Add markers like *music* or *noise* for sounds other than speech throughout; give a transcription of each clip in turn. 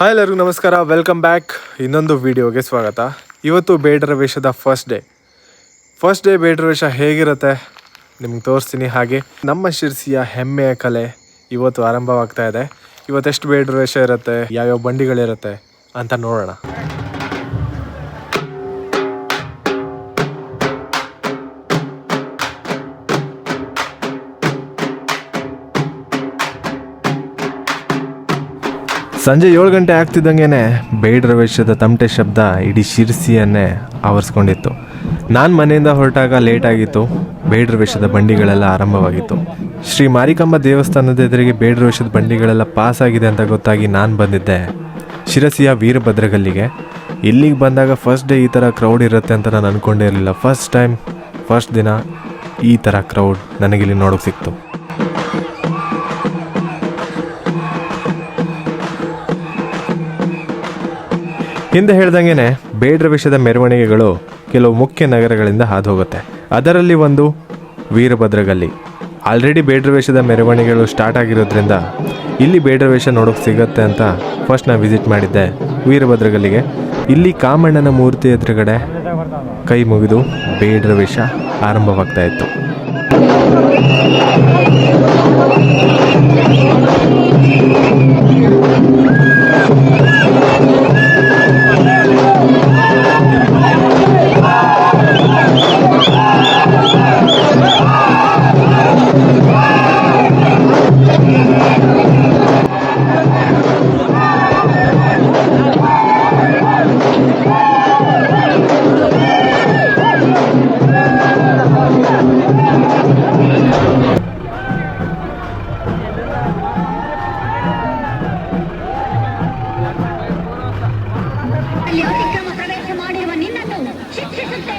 Hi ಎಲ್ಲರಿಗೂ ನಮಸ್ಕಾರ. Welcome back ಇನ್ನೊಂದು ವಿಡಿಯೋಗೆ ಸ್ವಾಗತ. ಇವತ್ತು ಬೇಡರ ವೇಷದ ಫಸ್ಟ್ ಡೇ ಫಸ್ಟ್ ಡೇ ಬೇಡರ ವೇಷ ಹೇಗಿರುತ್ತೆ? ನಿಮ್ಗೆ ತೋರಿಸ್ತೀನಿ ಹಾಗೆ. ನಮ್ಮ ಶಿರ್ಸಿಯ ಹೆಮ್ಮೆಯ ಕಲೆ ಇವತ್ತು ಆರಂಭವಾಗ್ತಾ ಇದೆ. ಇವತ್ತೆಷ್ಟು ಬೇಡರ ವೇಷ ಇರುತ್ತೆ? ಯಾವ್ಯಾವ ಬಂಡಿಗಳಿರುತ್ತೆ ಅಂತ ನೋಡೋಣ. ಸಂಜೆ ಏಳು ಗಂಟೆ ಆಗ್ತಿದ್ದಂಗೆ ಬೇಡರ ವೇಷದ ತಮಟೆ ಶಬ್ದ ಇಡೀ ಶಿರ್ಸಿಯನ್ನೇ ಆವರಿಸ್ಕೊಂಡಿತ್ತು. ನಾನು ಮನೆಯಿಂದ ಹೊರಟಾಗ ಲೇಟ್ ಆಗಿತ್ತು. ಬೇಡರ ವೇಷದ ಬಂಡಿಗಳೆಲ್ಲ ಆರಂಭವಾಗಿತ್ತು. ಶ್ರೀ ಮಾರಿಕಂಬ ದೇವಸ್ಥಾನದ ಎದುರಿಗೆ ಬೇಡರ ವೇಷದ ಬಂಡಿಗಳೆಲ್ಲ ಪಾಸ್ ಆಗಿದೆ ಅಂತ ಗೊತ್ತಾಗಿ ನಾನು ಬಂದಿದ್ದೆ. ಶಿರಸಿಯ ವೀರಭದ್ರಗಲ್ಲಿಗೆ. ಇಲ್ಲಿಗೆ ಬಂದಾಗ ಫಸ್ಟ್ ಡೇ ಈ ಥರ ಕ್ರೌಡ್ ಇರುತ್ತೆ ಅಂತ ನಾನು ಅಂದ್ಕೊಂಡೇ ಇರಲಿಲ್ಲ ಫಸ್ಟ್ ಟೈಮ್ ಫಸ್ಟ್ ದಿನ ಈ ಥರ ಕ್ರೌಡ್ ನನಗಿಲ್ಲಿ ನೋಡೋಕೆ ಸಿಕ್ತು. ಹಿಂದೆ ಹೇಳ್ದಂಗೆನೆ ಬೇಡ್ರ ವಿಷಯದ ಮೆರವಣಿಗೆಗಳು ಕೆಲವು ಮುಖ್ಯ ನಗರಗಳಿಂದ ಹಾದು ಹೋಗುತ್ತೆ ಅದರಲ್ಲಿ ಒಂದು ವೀರಭದ್ರಗಲ್ಲಿ. ಆಲ್ರೆಡಿ ಬೇಡ್ರ ವೇಷದ ಮೆರವಣಿಗೆಗಳು ಸ್ಟಾರ್ಟ್ ಆಗಿರೋದ್ರಿಂದ ಇಲ್ಲಿ ಬೇಡ್ರ ವೇಷ ನೋಡೋಕೆ ಸಿಗುತ್ತೆ ಅಂತ ಫಸ್ಟ್ ನಾನು ವಿಸಿಟ್ ಮಾಡಿದ್ದೆ ವೀರಭದ್ರಗಲ್ಲಿಗೆ. ಇಲ್ಲಿ ಕಾಮಣ್ಣನ ಮೂರ್ತಿ ಎದುರುಗಡೆ ಕೈ ಮುಗಿದು ಬೇಡ್ರ ವೇಷ ಆರಂಭವಾಗ್ತಾ ಇತ್ತು. *laughs*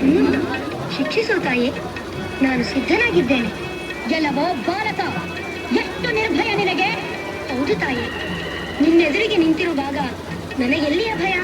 ಹ್ಮ್, ಶಿಕ್ಷಿಸು ತಾಯಿ ನಾನು ಸಿದ್ಧನಾಗಿದ್ದೇನೆ. ಗೆಲವೋ ಭಾರತ ಎಷ್ಟು ನಿರ್ಭಯ ನಿನಗೆ? ಹೌದು ತಾಯಿ ನಿನ್ನೆದುರಿಗೆ ನಿಂತಿರುವಾಗ ನನಗೆಲ್ಲಿಯ ಭಯ?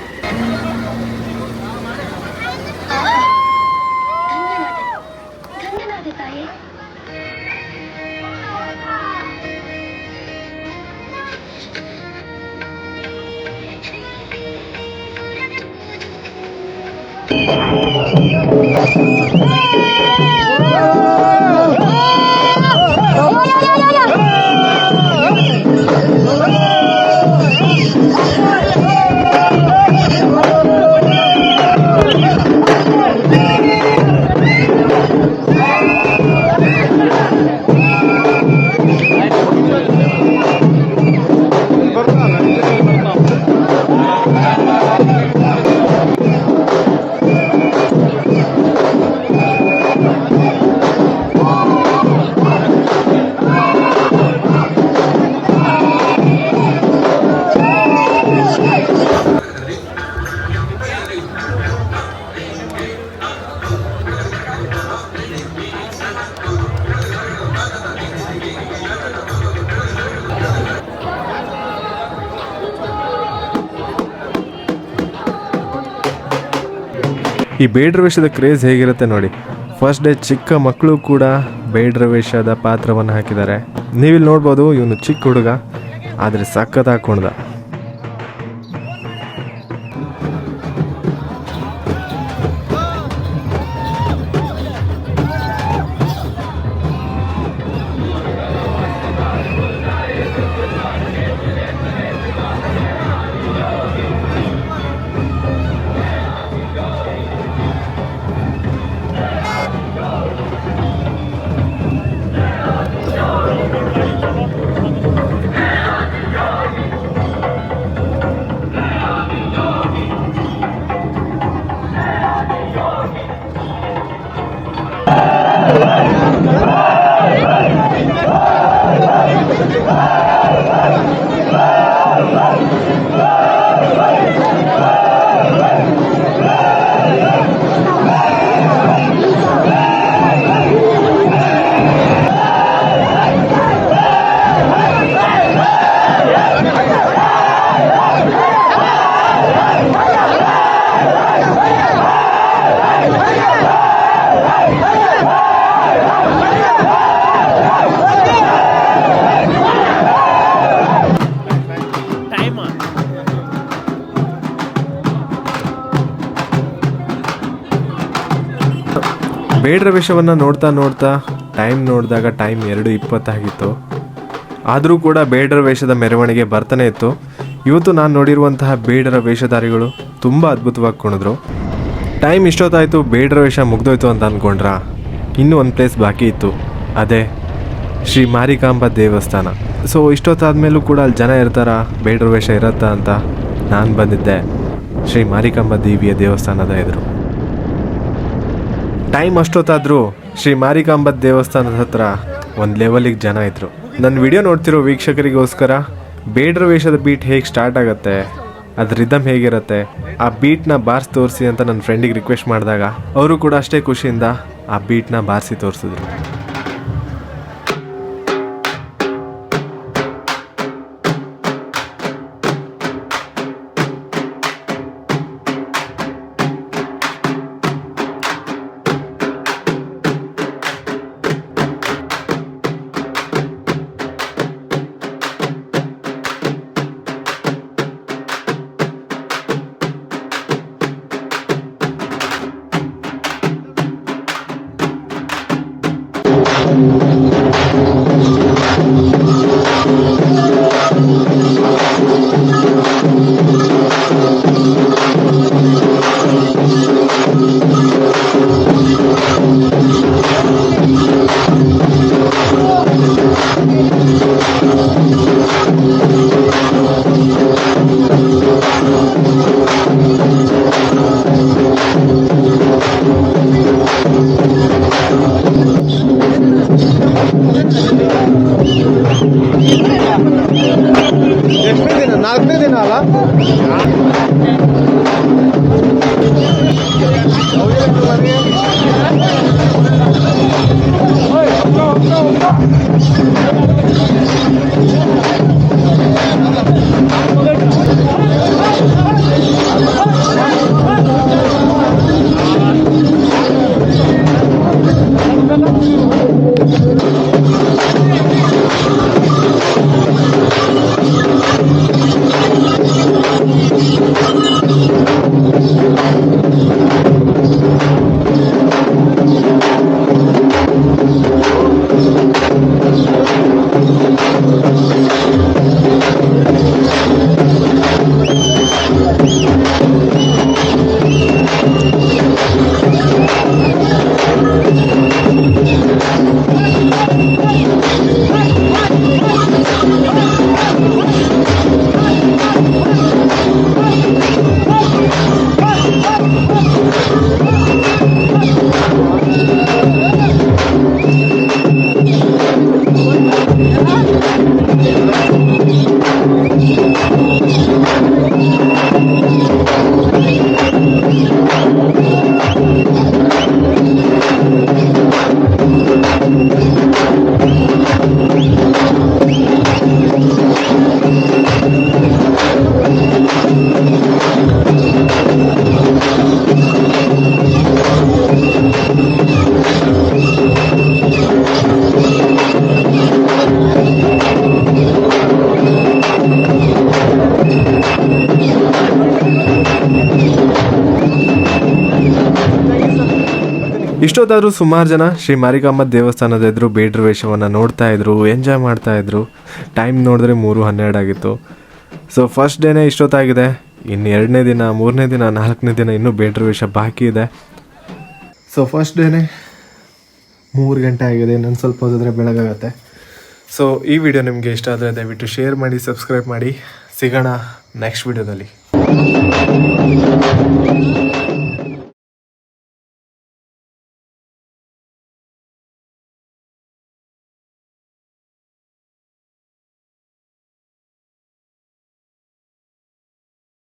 ಈ ಬೇಡ್ರ ವೇಷದ ಕ್ರೇಜ್ ಹೇಗಿರುತ್ತೆ ನೋಡಿ. ಫಸ್ಟ್ ಡೇ ಚಿಕ್ಕ ಮಕ್ಕಳು ಕೂಡ ಬೇಡ್ರ ವೇಷದ ಪಾತ್ರವನ್ನು ಹಾಕಿದ್ದಾರೆ. ನೀವಿಲ್ಲಿ ನೋಡ್ಬೋದು ಇವನು ಚಿಕ್ಕ ಹುಡುಗ, ಆದರೆ ಸಖತ್ ಹಾಕೊಂಡ ಬೇಡ್ರ ವೇಷವನ್ನು ನೋಡ್ತಾ ನೋಡ್ತಾ ಟೈಮ್ ನೋಡಿದಾಗ ಟೈಮ್ ಎರಡು ಇಪ್ಪತ್ತಾಗಿತ್ತು. ಆದರೂ ಕೂಡ ಬೇಡರ ವೇಷದ ಮೆರವಣಿಗೆ ಬರ್ತಾನೆ ಇತ್ತು. ಇವತ್ತು ನಾನು ನೋಡಿರುವಂತಹ ಬೇಡರ ವೇಷಧಾರಿಗಳು ತುಂಬ ಅದ್ಭುತವಾಗಿ ಕುಣಿದ್ರು. ಟೈಮ್ ಇಷ್ಟೊತ್ತಾಯಿತು, ಬೇಡರ ವೇಷ ಮುಗ್ದೋಯ್ತು ಅಂತ ಅಂದ್ಕೊಂಡ್ರಾ ಇನ್ನೂ ಒಂದು ಪ್ಲೇಸ್ ಬಾಕಿ ಇತ್ತು. ಅದೇ, ಶ್ರೀ ಮಾರಿಕಾಂಬ ದೇವಸ್ಥಾನ. ಸೊ ಇಷ್ಟೊತ್ತಾದ್ಮೇಲೂ ಕೂಡ ಅಲ್ಲಿ ಜನ ಇರ್ತಾರ? ಬೇಡರ ವೇಷ ಇರತ್ತಾ ಅಂತ ನಾನು ಬಂದಿದ್ದೆ. ಶ್ರೀ ಮಾರಿಕಾಂಬ ದೇವಿಯ ದೇವಸ್ಥಾನದ ಎದುರು. ಟೈಮ್ ಅಷ್ಟೊತ್ತಾದರೂ ಶ್ರೀ ಮಾರಿಕಾಂಬ ದೇವಸ್ಥಾನದ ಹತ್ರ ಒಂದು ಲೆವೆಲಿಗೆ ಜನ ಇದ್ರು. ನನ್ನ ವಿಡಿಯೋ ನೋಡ್ತಿರೋ ವೀಕ್ಷಕರಿಗೋಸ್ಕರ ಬೇಡ್ರ ವೇಷದ ಬೀಟ್ ಹೇಗೆ ಸ್ಟಾರ್ಟ್ ಆಗುತ್ತೆ ಅದ್ರ ರಿದಮ್ ಹೇಗಿರುತ್ತೆ, ಆ ಬೀಟ್ನ ಬಾರಿಸಿ ತೋರಿಸಿ ಅಂತ ನನ್ನ ಫ್ರೆಂಡಿಗೆ ರಿಕ್ವೆಸ್ಟ್ ಮಾಡಿದಾಗ, ಅವರು ಕೂಡ ಅಷ್ಟೇ ಖುಷಿಯಿಂದ ಆ ಬೀಟ್ನ ಬಾರಿಸಿ ತೋರಿಸಿದ್ರು. ಎಷ್ಟನೇ ದಿನ ಇಷ್ಟೊತ್ತಾದರೂ ಸುಮಾರು ಜನ ಶ್ರೀ ಮಾರಿಕಾಂಬ ದೇವಸ್ಥಾನದ ಎದುರು ಬೇಡ್ರ ವೇಷವನ್ನು ನೋಡ್ತಾ ಇದ್ರು, ಎಂಜಾಯ್ ಮಾಡ್ತಾ ಇದ್ರು. ಟೈಮ್ ನೋಡಿದ್ರೆ ಮೂರು ಹನ್ನೆರಡು ಆಗಿತ್ತು. ಸೊ ಫಸ್ಟ್ ಡೇನೇ ಇಷ್ಟೊತ್ತಾಗಿದೆ. ಇನ್ನು ಎರಡನೇ ದಿನ, ಮೂರನೇ ದಿನ, ನಾಲ್ಕನೇ ದಿನ ಇನ್ನೂ ಬೇಡ್ರ ವೇಷ ಬಾಕಿ ಇದೆ. ಸೊ ಫಸ್ಟ್ ಡೇನೇ ಮೂರು ಗಂಟೆ ಆಗಿದೆ. ಇನ್ನೊಂದು ಸ್ವಲ್ಪ ಹೋದ್ರೆ ಬೆಳಗಾಗತ್ತೆ. ಸೊ ಈ ವಿಡಿಯೋ ನಿಮಗೆ ಇಷ್ಟ ಆದರೆ ದಯವಿಟ್ಟು ಶೇರ್ ಮಾಡಿ ಸಬ್ಸ್ಕ್ರೈಬ್ ಮಾಡಿ. ಸಿಗೋಣ ನೆಕ್ಸ್ಟ್ ವಿಡಿಯೋದಲ್ಲಿ